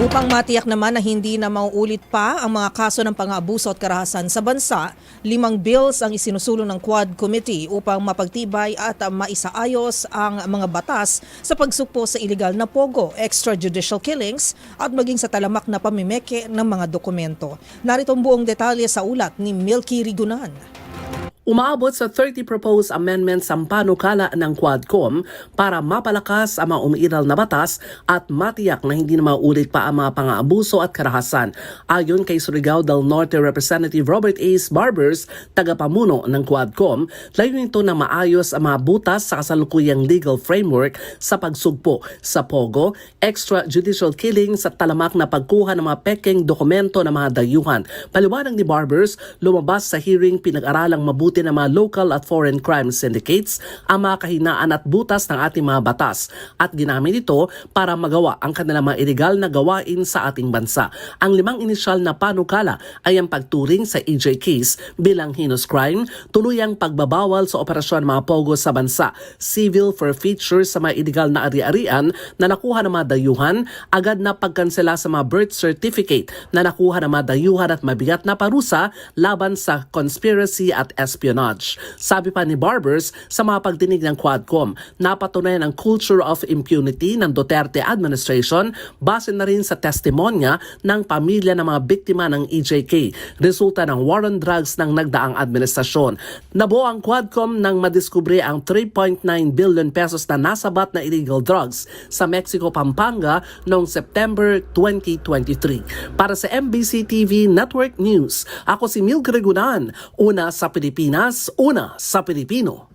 Upang matiyak naman na hindi na mauulit pa ang mga kaso ng pang-aabuso at karahasan sa bansa, limang bills ang isinusulong ng Quad Committee upang mapagtibay at maisaayos ang mga batas sa pagsukpo sa iligal na pogo, extrajudicial killings at maging sa talamak na pamimeke ng mga dokumento. Narito ang buong detalye sa ulat ni Milky Rigunan. Umaabot sa 30 proposed amendments ang panukala ng Quadcom para mapalakas ang mga na batas at matiyak na hindi na maulit pa ang mga pang-aabuso at karahasan. Ayon kay Surigao del Norte Representative Robert Ace Barbers, tagapamuno ng Quadcom, layunin ito na maayos ang mga butas sa kasalukuyang legal framework sa pagsugpo sa POGO, extrajudicial killings at talamak na pagkuha ng mga peking dokumento ng mga dayuhan. Paliwanag ni Barbers, lumabas sa hearing pinag-aralang mabuti ng mga local at foreign crime syndicates ang mga kahinaan at butas ng ating mga batas at ginamit ito para magawa ang kanilang mga illegal na gawain sa ating bansa. Ang limang inisyal na panukala ay ang pagturing sa EJ case bilang heinous crime, tuluyang pagbabawal sa operasyon mga pogo sa bansa, civil forfeiture sa mga illegal na ari-arian na nakuha ng mga dayuhan, agad na pagkansela sa mga birth certificate na nakuha ng mga dayuhan at mabigat na parusa laban sa conspiracy at espionage. Sabi pa ni Barbers sa mga pagdinig ng Quadcom, napatunayan ang culture of impunity ng Duterte administration base na rin sa testimonya ng pamilya ng mga biktima ng EJK, resulta ng war on drugs ng nagdaang administrasyon. Nabuo ang Quadcom nang madiskubre ang 3.9 billion pesos na nasabat na illegal drugs sa Mexico, Pampanga noong September 2023. Para sa MBC TV Network News, ako si Mil Gregunan, una sa Pilipinas, una sa Pilipino.